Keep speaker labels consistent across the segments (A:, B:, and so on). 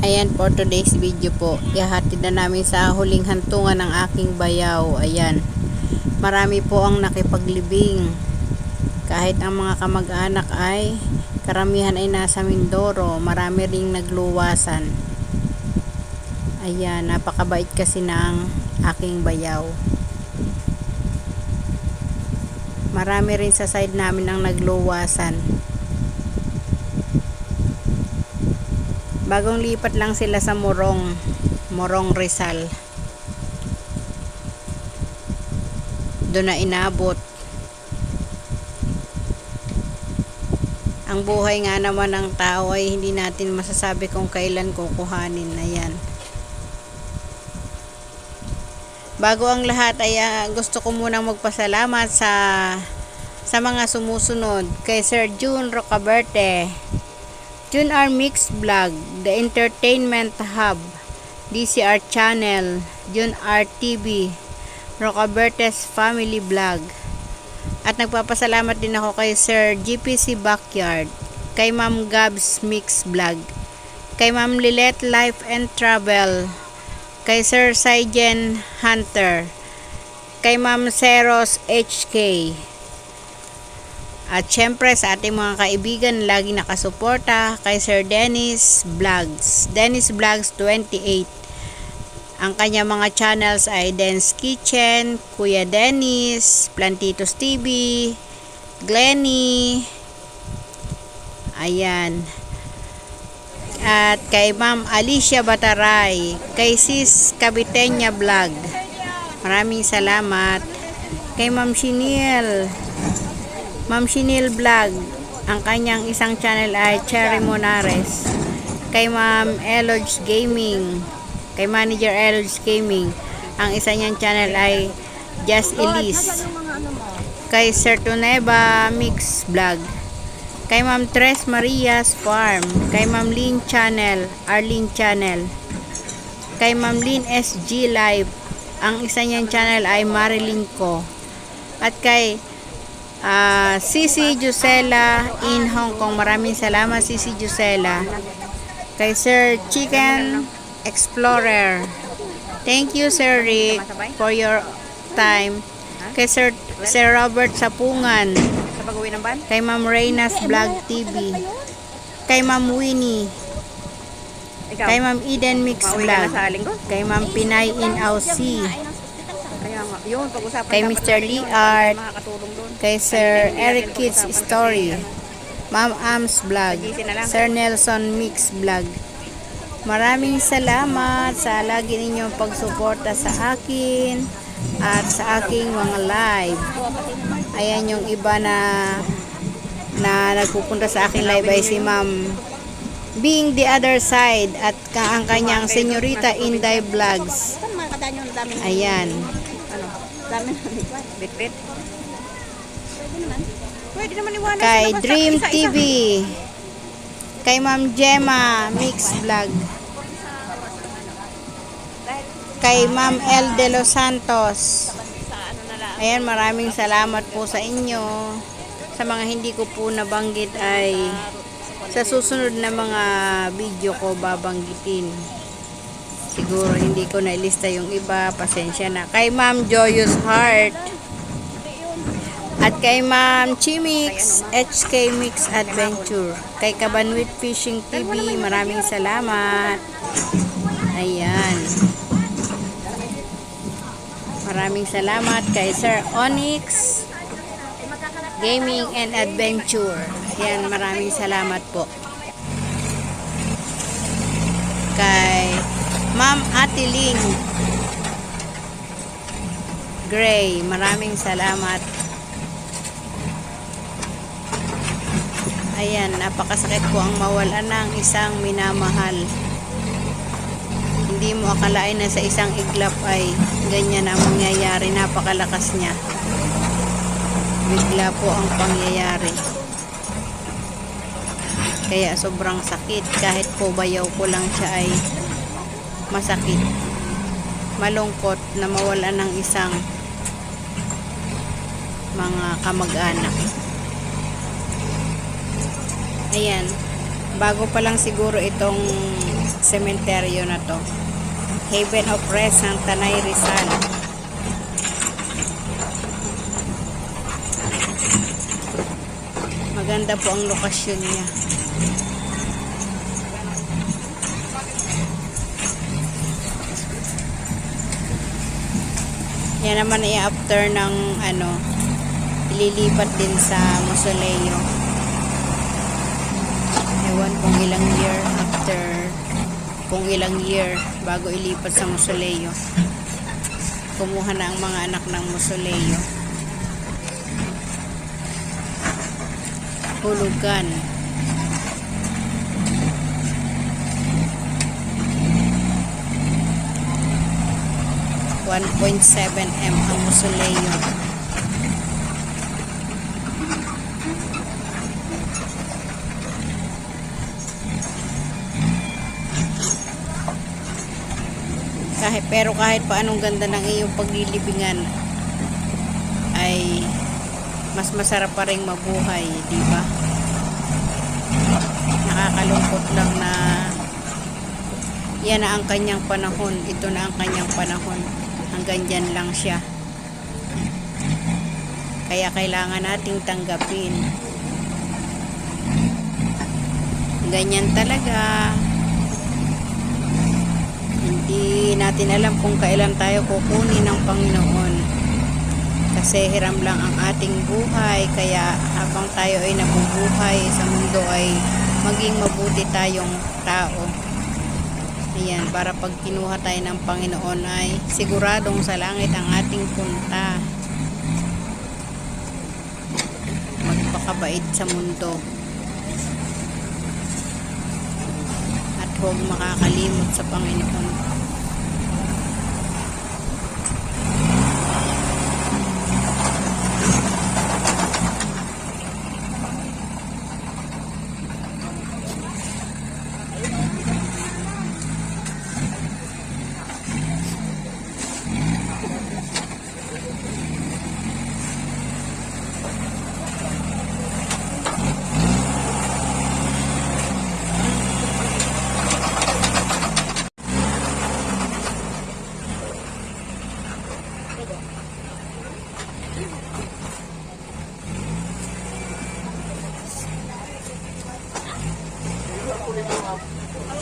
A: Ayan for today's video po. Ihatid na namin sa huling hantungan ng aking bayaw. Ayan. Marami po ang nakipaglibing. Kahit ang mga kamag-anak ay karamihan ay nasa Mindoro. Marami ring nagluwasan. Ayan. Napakabait kasi ng aking bayaw. Marami rin sa side namin ang nagluwasan. Bagong lipat lang sila sa Morong, Morong Rizal. Doon na inabot. Ang buhay nga naman ng tao ay hindi natin masasabi kung kailan kukuhanin na yan. Bago ang lahat ay ah, gusto ko munang magpasalamat sa sa mga sumusunod kay Sir June Rocaberte, June R Mix Vlog, The Entertainment Hub, DCR Channel, June R TV, Rocabertes Family Vlog. At nagpapasalamat din ako kay Sir GPC Backyard, kay Ma'am Gabs Mix Vlog, kay Ma'am Lilet Life and Travel, kay Sir Saijen Hunter, kay Ma'am Seros HK, at syempre sa ating mga kaibigan lagi nakasuporta kay Sir Dennis Vlogs. Dennis Vlogs 28. Ang kanya mga channels ay Den's Kitchen, Kuya Dennis, Plantitos TV, Glenny. Ayan. At kay Ma'am Alicia Bataray, kay Sis Cabitenya Vlog. Maraming salamat. Kay Ma'am Chinil, Ma'am Chinil Vlog. Ang kanyang isang channel ay Cherry Monares. Kay Ma'am Eloge Gaming. Kay Manager Eloge Gaming. Ang isa niyang channel ay Just Elise. Kay Sir Tuneba Mix Vlog. Kay Ma'am Tres Marias Farm. Kay Ma'am Lynn Channel. Arlene Channel. Kay Ma'am Lynn SG Live. Ang isa niyang channel ay Marilyn Ko. At kay Ah, Sisi Jusela in Hong Kong. Maraming salamat Sisi Jusela. Kay Sir Chicken Explorer. Thank you Sir Rick for your time. Kay Sir Sir Robert Sapungan. Kay Ma'am Reyna's Vlog TV. Kay Ma'am Winnie. Kay Ma'am Eden Mix Vlog. Kay Ma'am Pinay in Aussie.
B: Yun, pag-usapan
A: Kay Mr. Lee. Art. Kay Sir Eric Kids Story. Ma'am Ams Vlog. Sir Nelson Mix Vlog. Maraming salamat sa lagi ninyong pagsuporta sa akin at sa aking mga live. Ayan yung iba na na nagpupunta sa aking live ay si Ma'am Being the Other Side at ka ang kanyang Senyorita Inday Vlogs. Ayan.
B: Dami na. Bit-bit. Pwede naman. Pwede naman iwanan
A: Kay Dream
B: isa-isa.
A: TV. Kay Ma'am Gemma Mix Vlog. Kay Ma'am El De Los Santos. Ayan, maraming salamat po sa inyo. Sa mga hindi ko po nabanggit ay sa susunod na mga video ko babanggitin. Siguro hindi ko nailista yung iba. Pasensya na. Kay Ma'am Joyous Heart. At kay Ma'am Chimix, HK Mix Adventure. Kay Kabanwit Fishing TV, maraming salamat. Ayan. Maraming salamat kay Sir Onyx Gaming and Adventure. Ayan, maraming salamat po. Kay Ma'am Atiling Gray, maraming salamat. Ayan, napakasakit po ang mawalan ng isang minamahal. Hindi mo akalain na sa isang iglap ay ganyan ang mangyayari. Napakalakas niya. Bigla po ang pangyayari. Kaya sobrang sakit. Kahit po bayaw ko lang siya ay masakit. Malungkot na mawala ng isang mga kamag-anak. Ayan. Bago pa lang siguro itong sementeryo na to. Haven of Rest ng Tanay Rizal. Maganda po ang lokasyon niya. Yan naman ay after ng ano, ililipat din sa mausoleo. Ewan kung ilang year after, kung ilang year bago ilipat sa mausoleo. Kumuha na ang mga anak ng mausoleo. Hulugan. One point seven M ang mausoleo. kahit pero kahit paanong ganda ng iyong paglilibingan ay mas masarap pa rin mabuhay, di ba? Nakakalungkot lang na yan na ang kanyang panahon, ito na ang kanyang panahon. Hanggang dyan lang siya. Kaya kailangan nating tanggapin. Ganyan talaga. Hindi natin alam kung kailan tayo kukunin ng Panginoon. Kasi hiram lang ang ating buhay. Kaya habang tayo ay nabubuhay sa mundo ay maging mabuti tayong tao. Ayan, para pag kinuha tayo ng Panginoon ay siguradong sa langit ang ating punta. Magpakabait sa mundo. At huwag makakalimot sa Panginoon.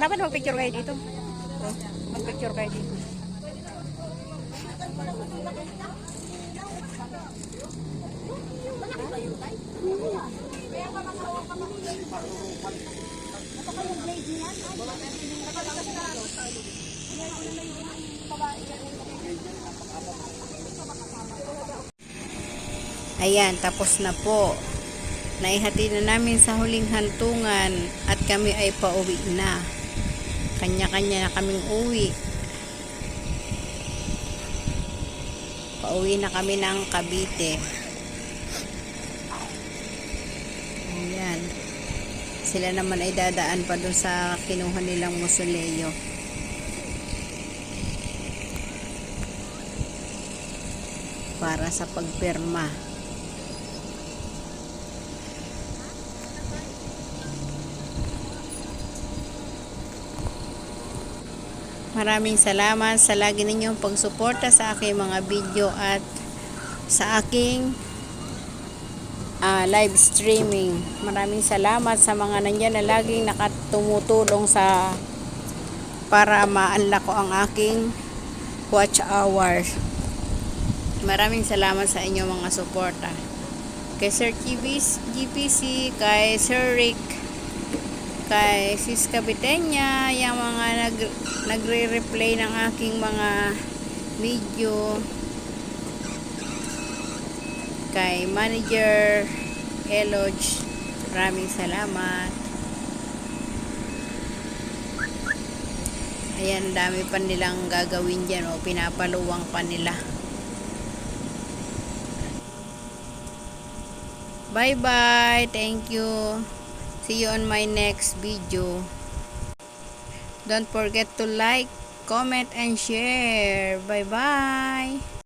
A: Dapat mag-picture kayo dito. Mag-picture kayo dito. Ayan, tapos na po. Naihati na namin sa huling hantungan at kami ay pauwi na. Kanya-kanya na kaming uwi. Pauwi na kami ng Cavite. Ayan. Sila naman ay dadaan pa doon sa kinuha nilang musoleo. Para sa pagpirma. Maraming salamat sa lagi ninyong pagsuporta sa aking mga video at sa aking ah, live streaming. Maraming salamat sa mga nandiyan na laging nakatumutulong sa para ma-unlock ko ang aking watch hours. Maraming salamat sa inyong mga suporta. Kay Sir GBC, GPC, kay Sir Rick, kay Sis Capitenia, yung mga nag, nagre-replay ng aking mga video, kay Manager Eloj, maraming salamat. Ayan, dami pa nilang gagawin dyan o pinapaluwang pa nila. Bye bye. Thank you. See you on my next video. Don't forget to like, comment, and share. Bye bye.